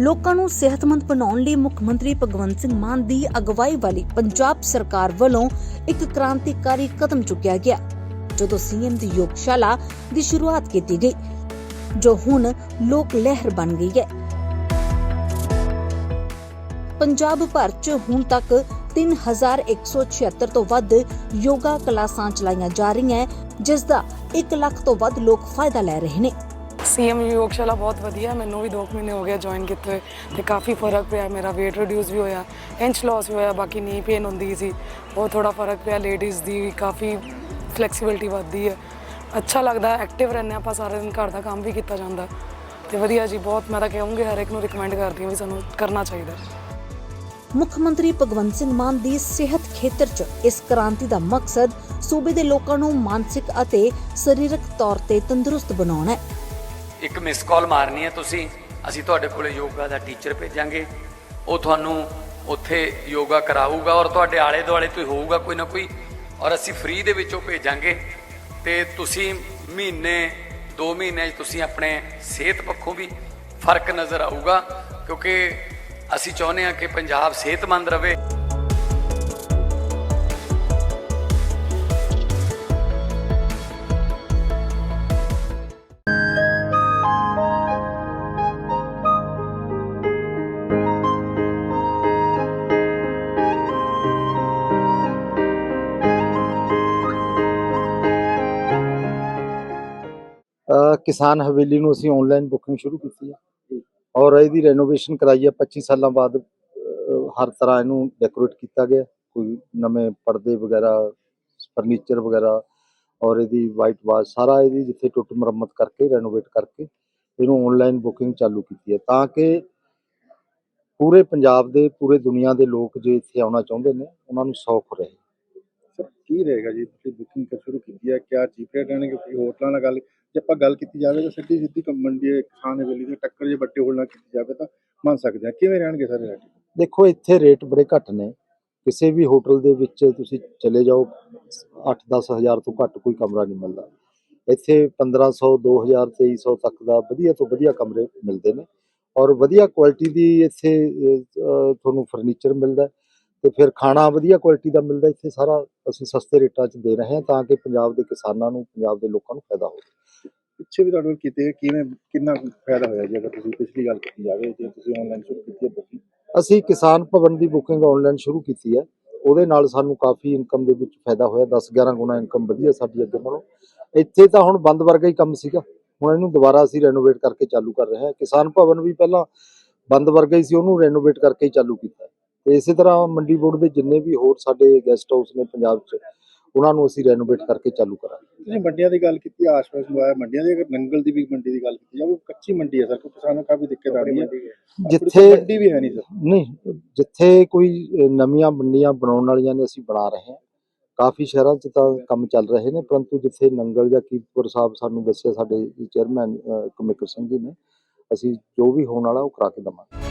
ਲੋਕਾਂ ਨੂੰ ਸਿਹਤਮੰਦ ਬਣਾਉਣ ਲਈ ਮੁੱਖ ਮੰਤਰੀ ਭਗਵੰਤ ਸਿੰਘ ਮਾਨ ਦੀ ਅਗਵਾਈ ਵਾਲੀ ਪੰਜਾਬ ਸਰਕਾਰ ਵੱਲੋਂ ਇੱਕ ਕ੍ਰਾਂਤੀਕਾਰੀ ਕਦਮ ਚੁੱਕਿਆ ਗਿਆ, ਜਦੋਂ ਸੀਐਮ ਦੀ ਯੋਗਸ਼ਾਲਾ ਦੀ ਸ਼ੁਰੂਆਤ ਕੀਤੀ ਗਈ, ਜੋ ਹੁਣ ਲੋਕ ਲਹਿਰ ਬਣ ਗਈ ਹੈ। ਪੰਜਾਬ ਭਰ 'ਚ ਹੁਣ ਤੱਕ 3176 ਤੋਂ ਵੱਧ ਯੋਗਾ ਕਲਾਸਾਂ ਚਲਾਈਆਂ ਜਾ ਰਹੀਆਂ, ਜਿਸ ਦਾ 1 ਲੱਖ ਤੋਂ ਵੱਧ ਲੋਕ ਫਾਇਦਾ ਲੈ ਰਹੇ ਨੇ। ਸੀਐਮ ਯੋਗਸ਼ਾਲਾ ਬਹੁਤ ਵਧੀਆ, ਮੈਨੂੰ ਵੀ 2 ਮਹੀਨੇ ਹੋ ਗਏ ਜੁਆਇਨ ਕੀਤੇ ਹੋਏ ਤੇ ਕਾਫੀ ਫ਼ਰਕ ਪਿਆ, ਮੇਰਾ weight ਰਿਡਿਊਸ ਵੀ ਹੋਇਆ ਇੰਚ ਲਾਸ ਵੀ ਹੋਇਆ, ਬਾਕੀ ਨੀ ਪੇਨ ਹੁੰਦੀ ਸੀ ਉਹ ਥੋੜਾ ਫ਼ਰਕ ਪਿਆ ਲੇਡੀਜ਼ ਦੀ ਵੀ ਕਾਫੀ ਫਲੈਕਸੀਬਿਲਟੀ ਵੱਧਦੀ ਹੈ। ਅੱਛਾ ਲੱਗਦਾ ਐਕਟਿਵ ਰਹਿੰਦੇ ਆਪਾਂ ਸਾਰਾ ਦਿਨ, ਘਰ ਦਾ ਕੰਮ ਵੀ ਕੀਤਾ ਜਾਂਦਾ। ਤੇ ਵਧੀਆ ਜੀ, ਬਹੁਤ ਮੈਂ ਤਾਂ ਕਹੂੰਗੀ ਹਰ ਇੱਕ ਨੂੰ ਰਿਕਮੈਂਡ ਕਰਦੀ ਹਾਂ ਵੀ ਸਾਨੂੰ ਕਰਨਾ ਚਾਹੀਦਾ। ਮੁੱਖ ਮੰਤਰੀ ਭਗਵੰਤ ਸਿੰਘ ਮਾਨ ਦੀ ਸਿਹਤ ਖੇਤਰ 'ਚ ਇਸ ਕ੍ਰਾਂਤੀ ਦਾ ਮਕਸਦ ਸੂਬੇ ਦੇ ਲੋਕਾਂ ਨੂੰ ਮਾਨਸਿਕ ਅਤੇ ਸਰੀਰਕ ਤੌਰ ਤੇ ਤੰਦਰੁਸਤ ਬਣਾਉਣਾ ਹੈ। ਇੱਕ ਮਿਸ ਕਾਲ ਮਾਰਨੀ ਹੈ ਤੁਸੀਂ, ਅਸੀਂ ਤੁਹਾਡੇ ਕੋਲੇ ਯੋਗਾ ਦਾ ਟੀਚਰ ਭੇਜਾਂਗੇ। ਉਹ ਤੁਹਾਨੂੰ ਉੱਥੇ ਯੋਗਾ ਕਰਾਊਗਾ ਔਰ ਤੁਹਾਡੇ ਆਲੇ ਦੁਆਲੇ ਤੋਂ ਹੋਊਗਾ ਕੋਈ ਨਾ ਕੋਈ, ਔਰ ਅਸੀਂ ਫ੍ਰੀ ਦੇ ਵਿੱਚ ਉਹ ਭੇਜਾਂਗੇ। ਤੇ ਤੁਸੀਂ ਮਹੀਨੇ 2 ਮਹੀਨੇ 'ਚ ਤੁਸੀਂ ਆਪਣੇ ਸਿਹਤ ਪੱਖੋਂ ਵੀ ਫ਼ਰਕ ਨਜ਼ਰ ਆਊਗਾ, ਕਿਉਂਕਿ ਅਸੀਂ ਚਾਹੁੰਦੇ ਹਾਂ ਕਿ ਪੰਜਾਬ ਸਿਹਤਮੰਦ ਰਹੇ। ਕਿਸਾਨ ਹਵੇਲੀ ਨੂੰ ਅਸੀਂ ਆਨਲਾਈਨ ਬੁਕਿੰਗ ਸ਼ੁਰੂ ਕੀਤੀ ਹੈ। ਔਰ ਇਹਦੀ ਰੈਨੋਵੇਸ਼ਨ ਕਰਾਈ ਹੈ। 25 ਸਾਲਾਂ ਬਾਅਦ ਹਰ ਤਰ੍ਹਾਂ ਇਹਨੂੰ ਡੈਕੋਰੇਟ ਕੀਤਾ ਗਿਆ। ਕੋਈ ਨਵੇਂ ਪਰਦੇ ਵਗੈਰਾ ਫਰਨੀਚਰ ਵਗੈਰਾ ਔਰ ਇਹਦੀ ਵਾਈਟ ਵਾਸ਼ ਸਾਰਾ ਇਹਦੀ ਜਿੱਥੇ ਟੁੱਟ ਮੁਰੰਮਤ ਕਰਕੇ ਰੈਨੋਵੇਟ ਕਰਕੇ ਇਹਨੂੰ ਆਨਲਾਈਨ ਬੁਕਿੰਗ ਚਾਲੂ ਕੀਤੀ ਹੈ। ਤਾਂ ਕਿ ਪੂਰੇ ਪੰਜਾਬ ਦੇ, ਪੂਰੇ ਦੁਨੀਆ ਦੇ ਲੋਕ ਜੇ ਇੱਥੇ ਆਉਣਾ ਚਾਹੁੰਦੇ ਨੇ, ਉਹਨਾਂ ਨੂੰ ਸੌਖ ਰਹੇ। ਸਰ, ਕੀ ਰਹੇਗਾ ਜੀ? ਤੁਸੀਂ ਬੁਕਿੰਗ ਕਰ ਸ਼ੁਰੂ ਕੀਤੀ ਹੈ, ਕਿਆ ਚੀਪ ਰੇਟ ਰਹਿਣਗੇ? ਕੋਈ ਹੋਟਲਾਂ ਨਾਲ ਗੱਲ, ਜੇ ਆਪਾਂ ਗੱਲ ਕੀਤੀ ਜਾਵੇ ਤਾਂ ਸਿੱਧੀ ਸਿੱਧੀ ਕੰਮ ਮੰਡੀ ਕਿਸਾਨ ਹਵੇਲੀ ਦੀ ਟੱਕਰ ਜੇ ਵੱਡੇ ਹੋਲ ਨਾਲ ਕੀਤੀ ਜਾਵੇ ਤਾਂ ਮੰਨ ਸਕਦੇ ਹਾਂ। ਕਿਵੇਂ ਰਹਿਣਗੇ ਸਰ ਰੇਟ ਦੇਖੋ, ਇੱਥੇ ਰੇਟ ਬੜੇ ਘੱਟ ਨੇ। ਕਿਸੇ ਵੀ ਹੋਟਲ ਦੇ ਵਿੱਚ ਤੁਸੀਂ ਚਲੇ ਜਾਓ 8-10 ਹਜ਼ਾਰ ਤੋਂ ਘੱਟ ਕੋਈ ਕਮਰਾ ਨਹੀਂ ਮਿਲਦਾ। ਇੱਥੇ 1500 2000 2300 ਤੱਕ ਦਾ ਵਧੀਆ ਤੋਂ ਵਧੀਆ ਕਮਰੇ ਮਿਲਦੇ ਨੇ। ਔਰ ਵਧੀਆ ਕੁਆਲਿਟੀ ਦੀ ਇੱਥੇ ਤੁਹਾਨੂੰ ਫਰਨੀਚਰ ਮਿਲਦਾ ਤੇ ਫਿਰ ਖਾਣਾ ਵਧੀਆ ਕੁਆਲਿਟੀ ਦਾ ਮਿਲਦਾ ਇੱਥੇ ਸਾਰਾ ਅਸੀਂ ਸਸਤੇ ਰੇਟਾਂ 'ਚ ਦੇ ਰਹੇ ਹਾਂ ਤਾਂ ਕਿ ਪੰਜਾਬ ਦੇ ਕਿਸਾਨਾਂ ਨੂੰ ਪੰਜਾਬ ਦੇ ਲੋਕਾਂ ਨੂੰ ਫਾਇਦਾ ਹੋਵੇ। ਪਿੱਛੇ ਵੀ ਤੁਹਾਡੇ ਕੀਤੇ ਕਿਵੇਂ ਕਿੰਨਾ ਫਾਇਦਾ ਹੋਇਆ ਜੀ ਅਗਰ ਤੁਸੀਂ ਪਿਛਲੀ ਗੱਲ ਕੀਤੀ ਜਾਵੇ ਜੇ ਤੁਸੀਂ ਆਨਲਾਈਨ ਸ਼ੁਰੂ ਕੀਤੀ ਹੈ ਬੁਕਿੰਗ ਅਸੀਂ ਕਿਸਾਨ ਭਵਨ ਦੀ ਬੁਕਿੰਗ ਆਨਲਾਈਨ ਸ਼ੁਰੂ ਕੀਤੀ ਹੈ। ਉਹਦੇ ਨਾਲ ਸਾਨੂੰ ਕਾਫੀ ਇਨਕਮ ਦੇ ਵਿੱਚ ਫਾਇਦਾ ਹੋਇਆ 10-11 ਗੁਣਾ ਇਨਕਮ ਵਧੀਆ ਸਾਡੀ ਅੱਗੇ ਨਾਲੋਂ। ਇੱਥੇ ਤਾਂ ਹੁਣ ਬੰਦ ਵਰਗਾ ਹੀ ਕੰਮ ਸੀਗਾ। ਹੁਣ ਇਹਨੂੰ ਦੁਬਾਰਾ ਅਸੀਂ ਰੈਨੋਵੇਟ ਕਰਕੇ ਚਾਲੂ ਕਰ ਰਹੇ ਹਾਂ। ਕਿਸਾਨ ਭਵਨ ਵੀ ਪਹਿਲਾਂ ਬੰਦ ਵਰਗਾ ਹੀ ਸੀ ਉਹਨੂੰ ਰੈਨੋਵੇਟ ਕਰਕੇ ਹੀ ਚਾਲੂ ਕੀਤਾ ਤੇ ਇਸੇ ਤਰ੍ਹਾਂ ਮੰਡੀ ਬੋਰਡ ਦੇ ਜਿੰਨੇ ਵੀ ਹੋਰ ਸਾਡੇ ਗੈਸਟ ਹਾਊਸ ਨੇ ਪੰਜਾਬ 'ਚ ਉਹਨਾਂ ਨੂੰ ਅਸੀਂ ਰੈਨੋਵੇਟ ਕਰਕੇ ਚਾਲੂ ਕਰਾਂਗੇ। ਤੁਸੀਂ ਮੰਡੀਆਂ ਦੀ ਗੱਲ ਕੀਤੀ ਆਸ-ਪਾਸ ਨੂੰ ਆਇਆ ਮੰਡੀਆਂ ਦੀ ਅਗਰ ਨੰਗਲ ਦੀ ਵੀ ਮੰਡੀ ਦੀ ਗੱਲ ਕੀਤੀ ਜਾਵੇ ਉਹ ਕੱਚੀ ਮੰਡੀ ਹੈ ਸਰ ਕੋਈ ਕਿਸਾਨਾਂ ਨੂੰ ਕਾਫੀ ਦਿੱਕਤ ਆ ਰਹੀ ਹੈ। ਜਿੱਥੇ ਮੰਡੀ ਵੀ ਹੈ ਨਹੀਂ ਸਰ। ਨਹੀਂ ਜਿੱਥੇ ਕੋਈ ਨਵੀਆਂ ਮੰਡੀਆਂ ਬਣਾਉਣ ਵਾਲੀਆਂ ਨੇ ਅਸੀਂ ਬਣਾ ਰਹੇ ਹਾਂ। ਕਾਫੀ ਸ਼ਹਿਰਾਂ 'ਚ ਤਾਂ ਕੰਮ ਚੱਲ ਰਹੇ ਨੇ ਪਰੰਤੂ ਜਿੱਥੇ ਨੰਗਲ ਜਾਂ ਕੀਰਤਪੁਰ ਸਾਹਿਬ ਸਾਨੂੰ ਦੱਸਿਆ ਸਾਡੇ ਚੇਅਰਮੈਨ ਕਮੇਕਰ ਸਿੰਘ ਜੀ ਨੇ ਅਸੀਂ ਜੋ ਵੀ ਹੋਣ ਵਾਲਾ ਉਹ ਕਰਾ ਕੇ ਦਵਾਂਗੇ।